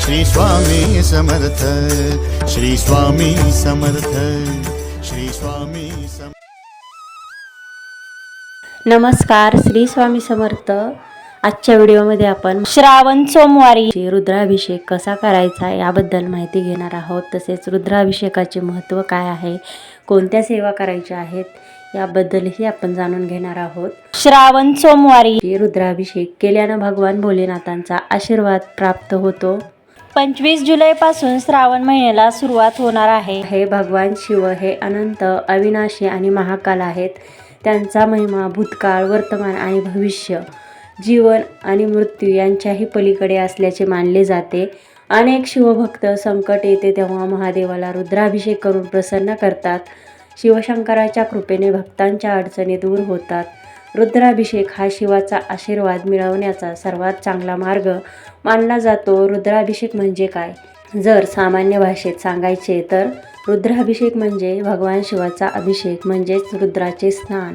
श्री स्वामी समर्थ श्री स्वामी समर्थ श्री स्वामी सम नमस्कार श्री स्वामी समर्थ. आजच्या व्हिडिओमध्ये आपण श्रावण सोमवारी रुद्राभिषेक कसा करायचा याबद्दल माहिती घेणार आहोत. तसेच रुद्राभिषेकाचे महत्त्व काय आहे? कोणत्या सेवा करायच्या आहेत? याबद्दलही आपण जाणून घेणार आहोत. श्रावण सोमवारी रुद्राभिषेक केल्यानं भगवान भोलेनाथांचा आशीर्वाद प्राप्त होतो. पंचवीस जुलैपासून श्रावण महिन्याला सुरुवात होणार आहे. हे भगवान शिव हे अनंत अविनाशी आणि महाकाल आहेत. त्यांचा महिमा भूतकाळ वर्तमान आणि भविष्य जीवन आणि मृत्यू यांच्याही पलीकडे असल्याचे मानले जाते. अनेक शिवभक्त संकट येते तेव्हा महादेवाला रुद्राभिषेक करून प्रसन्न करतात. शिवशंकराच्या कृपेने भक्तांच्या अडचणी दूर होतात. रुद्राभिषेक हा शिवाचा आशीर्वाद मिळवण्याचा सर्वात चांगला मार्ग मानला जातो. रुद्राभिषेक म्हणजे काय? जर सामान्य भाषेत सांगायचे तर रुद्राभिषेक म्हणजे भगवान शिवाचा अभिषेक म्हणजेच रुद्राचे स्नान.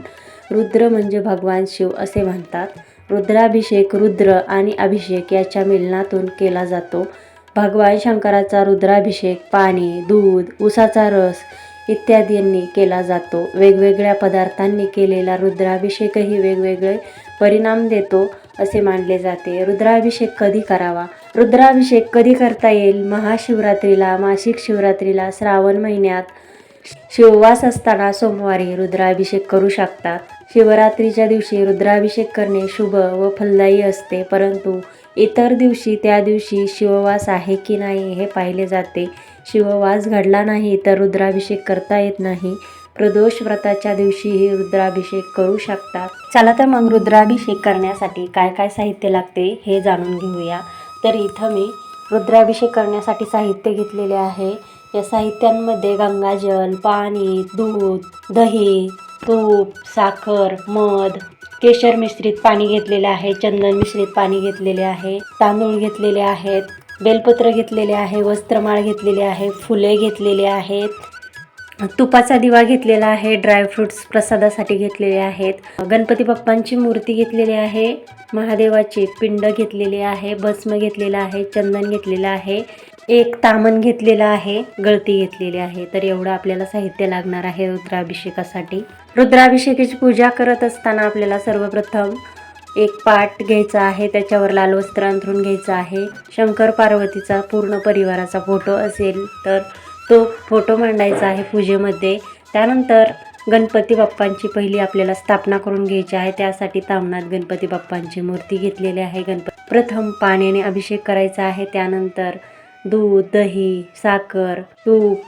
रुद्र म्हणजे भगवान शिव असे म्हणतात. रुद्राभिषेक रुद्र आणि अभिषेक याच्या मिलनातून केला जातो. भगवान शंकराचा रुद्राभिषेक पाणी दूध उसाचा रस इत्यादींनी केला जातो. वेगवेगळ्या पदार्थांनी केलेला रुद्राभिषेकही वेगवेगळे परिणाम देतो असे मानले जाते. रुद्राभिषेक कधी करावा? रुद्राभिषेक कधी करता येईल? महाशिवरात्रीला मासिक शिवरात्रीला श्रावण महिन्यात शिववास असताना सोमवारी रुद्राभिषेक करू शकतात शिवरात्रीच्या दिवशी रुद्राभिषेक करणे शुभ व फलदायी असते परंतु इतर दिवशी त्या दिवशी शिववास आहे की नाही हे पाहिले जाते. शिववास घडला नाही तर रुद्राभिषेक करता येत नाही. प्रदोष व्रताच्या दिवशीही रुद्राभिषेक करू शकतात. चला तर मग रुद्राभिषेक करण्यासाठी काय काय साहित्य लागते हे जाणून घेऊया. तर इथं मी रुद्राभिषेक करण्यासाठी साहित्य घेतलेले आहे. या साहित्यांमध्ये गंगाजल पाणी दूध दही तूप साखर मध केशर मिश्रित पाणी घेतलेले आहे चंदन मिश्रित पाणी घेतलेले आहे तांदूळ घेतलेले आहेत बेलपत्र घेतलेले आहे वस्त्रमाळ घेतलेले आहे फुले घेतलेले आहेत तुपाचा दिवा घेतलेला आहे ड्रायफ्रुट्स प्रसादासाठी घेतलेले आहेत गणपती बाप्पांची मूर्ती घेतलेली आहे महादेवाची पिंड घेतलेली आहे भस्म घेतलेला आहे चंदन घेतलेलं आहे एक तामन घेतलेला आहे गळती घेतलेली आहे. तर एवढं आपल्याला साहित्य लागणार आहे रुद्राभिषेकासाठी. रुद्राभिषेकाची पूजा करत असताना आपल्याला सर्वप्रथम एक पाट घ्यायचा आहे. त्याच्यावर लाल वस्त्र अंथरून घ्यायचं आहे. शंकर पार्वतीचा पूर्ण परिवाराचा फोटो असेल तर तो फोटो मांडायचा आहे पूजेमध्ये. त्यानंतर गणपती बाप्पांची पहिली आपल्याला स्थापना करून घ्यायची आहे. त्यासाठी तामनात गणपती बाप्पांची मूर्ती घेतलेली आहे. गणपती प्रथम पाण्याने अभिषेक करायचा आहे. त्यानंतर दूध दही साखर तूप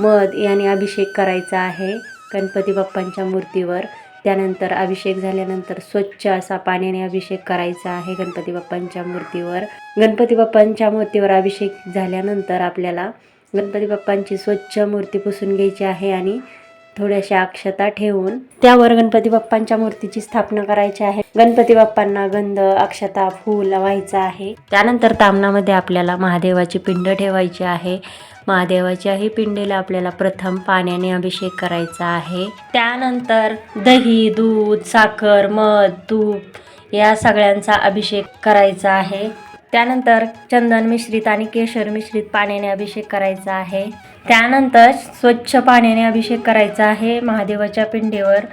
मध याने अभिषेक करायचा आहे. गणपती बाप्पांच्या मूर्तीवर. त्यानंतर अभिषेक झाल्यानंतर स्वच्छ असा पाण्याने अभिषेक करायचा आहे गणपती बाप्पांच्या मूर्तीवर. गणपती बाप्पांच्या मूर्तीवर अभिषेक झाल्यानंतर आपल्याला गणपती बाप्पांची स्वच्छ मूर्ती पुसून घ्यायची आहे आणि थोड्याशा अक्षता ठेवून त्यावर गणपती बाप्पांच्या मूर्तीची स्थापना करायची आहे. गणपती बाप्पांना गंध अक्षता फूल व्हायचं आहे. त्यानंतर तामणामध्ये आपल्याला महादेवाची पिंड ठेवायची आहे. महादेवाच्याही पिंडीला आपल्याला प्रथम पाण्याने अभिषेक करायचा आहे. त्यानंतर दही दूध साखर मध तूप या सगळ्यांचा अभिषेक करायचा आहे. त्यानंतर चंदन मिश्रित आणि केशर मिश्रित पाण्याने अभिषेक करायचा आहे. त्यानंतर स्वच्छ पाण्याने अभिषेक करायचा आहे. महादेवाच्या पिंडीवर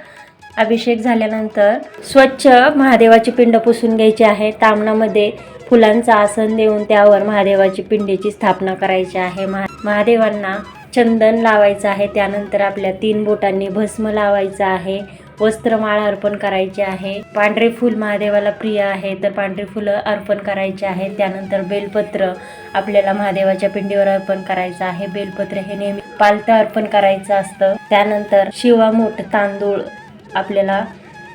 अभिषेक झाल्यानंतर स्वच्छ महादेवाची पिंड पुसून घ्यायची आहे. तामणामध्ये फुलांचं आसन देऊन त्यावर महादेवाची पिंडीची स्थापना करायची आहे. महा महादेवांना चंदन लावायचं आहे. त्यानंतर आपल्या तीन बोटांनी भस्म लावायचं आहे. वस्त्रमाळ अर्पण करायचे आहे. पांढरे फूल महादेवाला प्रिय आहे तर पांढरे फुलं अर्पण करायचे आहे. त्यानंतर बेलपत्र आपल्याला महादेवाच्या पिंडीवर अर्पण करायचं आहे. बेलपत्र हे नेहमी पालतं अर्पण करायचं असतं. त्यानंतर शिवामूठ तांदूळ आपल्याला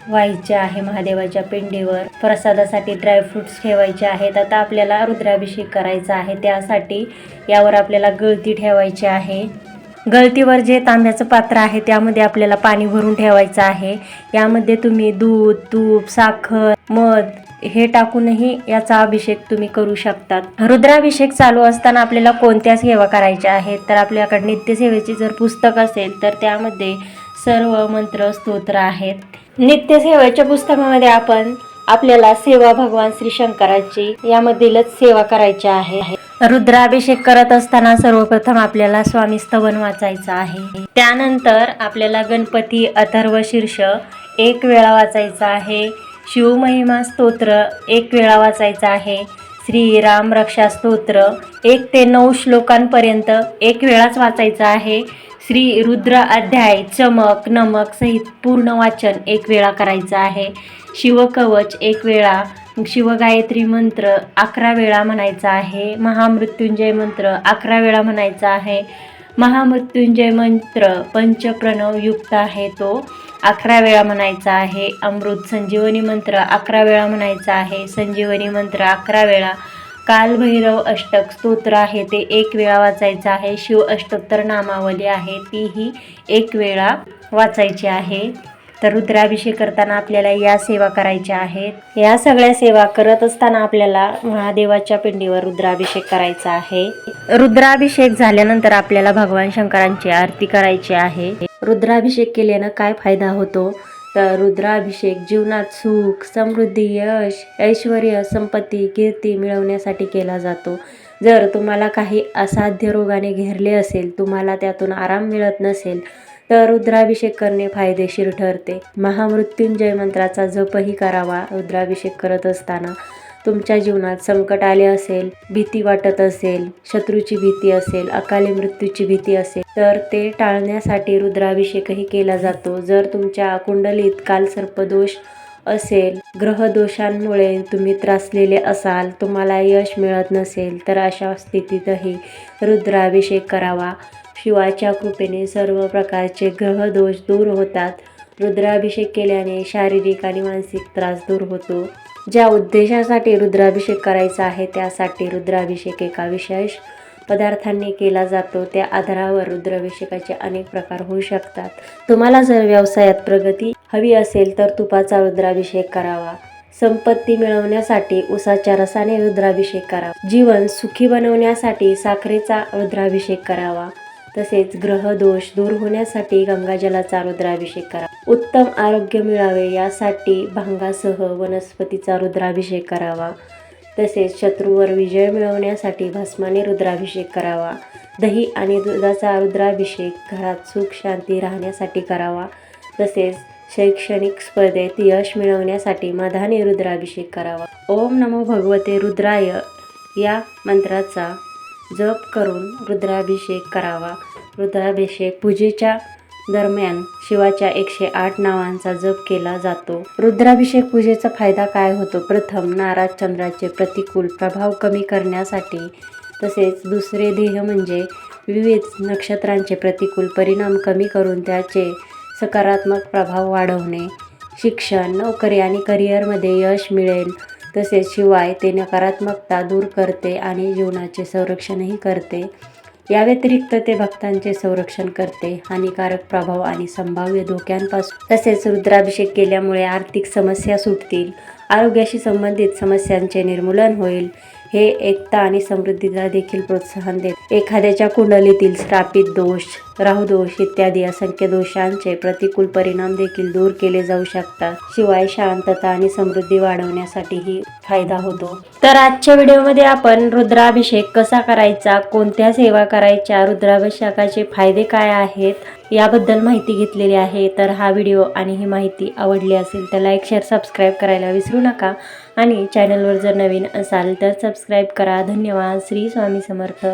व्हायचे आहे महादेवाच्या पिंडीवर. प्रसादासाठी ड्रायफ्रुट्स ठेवायचे आहेत. आता आपल्याला रुद्राभिषेक करायचा आहे. त्यासाठी यावर आपल्याला गळती ठेवायची आहे. गळतीवर जे तांब्याचं पात्र आहे त्यामध्ये आपल्याला पाणी भरून ठेवायचं आहे. यामध्ये तुम्ही दूध तूप साखर मध हे टाकूनही याचा अभिषेक तुम्ही करू शकतात. रुद्राभिषेक चालू असताना आपल्याला कोणत्या सेवा करायच्या आहेत? तर आपल्याकडे नित्यसेवेची जर पुस्तक असेल तर त्यामध्ये सर्व मंत्र स्तोत्र आहेत. नित्यसेवेच्या पुस्तकामध्ये आपण आपल्याला सेवा भगवान श्री शंकराची यामधीलच सेवा करायची आहे. रुद्राभिषेक करत असताना सर्वप्रथम आपल्याला स्वामी स्तवन वाचायचं आहे. त्यानंतर आपल्याला गणपती अथर्व शीर्ष एक वेळा वाचायचा आहे. शिवमहिमा स्तोत्र एक वेळा वाचायचा आहे. श्रीराम रक्षा स्तोत्र एक ते नऊ श्लोकांपर्यंत एक वेळाच वाचायचा आहे. श्री रुद्र अध्याय चमक नमक सहित पूर्ण वाचन एक वेळा करायचं आहे. शिवकवच एक वेळा शिवगायत्री मंत्र अकरा वेळा म्हणायचा आहे. महामृत्युंजय मंत्र अकरा वेळा म्हणायचा आहे. महामृत्युंजय मंत्र पंचप्रणव युक्त आहे तो. अकरा वेळा म्हणायचा आहे. अमृत संजीवनी मंत्र अकरा वेळा म्हणायचा आहे. संजीवनी मंत्र अकरा वेळा. कालभैरव अष्टक स्तोत्र आहे. ते एक वेळा वाचायचं आहे. शिव अष्टोत्तर नामावली आहे. तीही एक वेळा वाचायची आहे. तर रुद्राभिषेक करताना आपल्याला या सेवा करायच्या आहेत. या सगळ्या सेवा करत असताना आपल्याला महादेवाच्या पिंडीवर रुद्राभिषेक करायचा आहे. रुद्राभिषेक झाल्यानंतर आपल्याला भगवान शंकरांची आरती करायची आहे. रुद्राभिषेक केल्यानं काय फायदा होतो? तर रुद्राभिषेक जीवनात सुख समृद्धी यश ऐश्वर संपत्ती कीर्ती मिळवण्यासाठी केला जातो. जर तुम्हाला काही असाध्य रोगाने घेरले असेल तुम्हाला त्यातून आराम मिळत नसेल तर रुद्राभिषेक करणे फायदेशीर ठरते. महामृत्युंजय मंत्राचा जपही करावा रुद्राभिषेक करत असताना. तुमच्या जीवनात संकट आले असेल भीती वाटत असेल शत्रूची भीती असेल अकाली मृत्यूची भीती असेल तर ते टाळण्यासाठी रुद्राभिषेकही केला जातो. जर तुमच्या कुंडलीत कालसर्पदोष असेल ग्रहदोषांमुळे तुम्ही त्रासलेले असाल तुम्हाला यश मिळत नसेल तर अशा स्थितीतही रुद्राभिषेक करावा. शिवाच्या कृपेने सर्व प्रकारचे ग्रहदोष दूर होतात. रुद्राभिषेक केल्याने शारीरिक आणि मानसिक त्रास दूर होतो. ज्या उद्देशासाठी रुद्राभिषेक करायचा आहे त्यासाठी रुद्राभिषेक एका विशेष पदार्थांनी केला जातो. त्या आधारावर रुद्राभिषेकाचे अनेक प्रकार होऊ शकतात. तुम्हाला जर व्यवसायात प्रगती हवी असेल तर तुपाचा रुद्राभिषेक करावा. संपत्ती मिळवण्यासाठी उसाच्या रसाने रुद्राभिषेक करावा. जीवन सुखी बनवण्यासाठी साखरेचा रुद्राभिषेक करावा. तसेच ग्रहदोष दूर होण्यासाठी गंगाजलाचा रुद्राभिषेक करा. उत्तम आरोग्य मिळावे यासाठी भांगासह वनस्पतीचा रुद्राभिषेक करावा. तसेच शत्रूवर विजय मिळवण्यासाठी भस्माने रुद्राभिषेक करावा. दही आणि दुधाचा रुद्राभिषेक घरात सुख शांती राहण्यासाठी करावा. तसेच शैक्षणिक स्पर्धेत यश मिळवण्यासाठी मधाने रुद्राभिषेक करावा. ओम नमो भगवते रुद्राय या मंत्राचा जप करून रुद्राभिषेक करावा. रुद्राभिषेक पूजेच्या दरम्यान शिवाच्या एकशे आठ नावांचा जप केला जातो. रुद्राभिषेक पूजेचा फायदा काय होतो? प्रथम नाराज चंद्राचे प्रतिकूल प्रभाव कमी करण्यासाठी तसेच दुसरे ध्येय म्हणजे विविध नक्षत्रांचे प्रतिकूल परिणाम कमी करून त्याचे सकारात्मक प्रभाव वाढवणे. शिक्षण नोकरी आणि करिअरमध्ये यश मिळेल. तसेच शिवाय ते नकारात्मकता दूर करते आणि जीवनाचे संरक्षणही करते. या व्यतिरिक्त ते भक्तांचे संरक्षण करते. हानिकारक प्रभाव आणि संभाव्य धोक्यांपासून तसेच रुद्राभिषेक केल्यामुळे आर्थिक समस्या सुटतील. आरोग्याशी संबंधित समस्यांचे निर्मूलन होईल. हे एकता आणि समृद्धीला देखील प्रोत्साहन देत. एखाद्याच्या कुंडलीतील स्थापित दोष राहुदोष इत्यादी असंख्य दोषांचे प्रतिकूल परिणाम देखील दूर केले जाऊ शकतात. शिवाय शांतता आणि समृद्धी वाढवण्यासाठीही फायदा होतो. तर आजच्या व्हिडिओमध्ये आपण रुद्राभिषेक कसा करायचा कोणत्या सेवा करायच्या रुद्राभिषेकाचे फायदे काय आहेत याबद्दल माहिती घेतलेली आहे. तर हा व्हिडिओ आणि ही माहिती आवडली असेल तर लाईक शेअर सबस्क्राईब करायला विसरू नका. आणि चॅनलवर जर नवीन असाल तर सबस्क्राईब करा. धन्यवाद. श्री स्वामी समर्थ.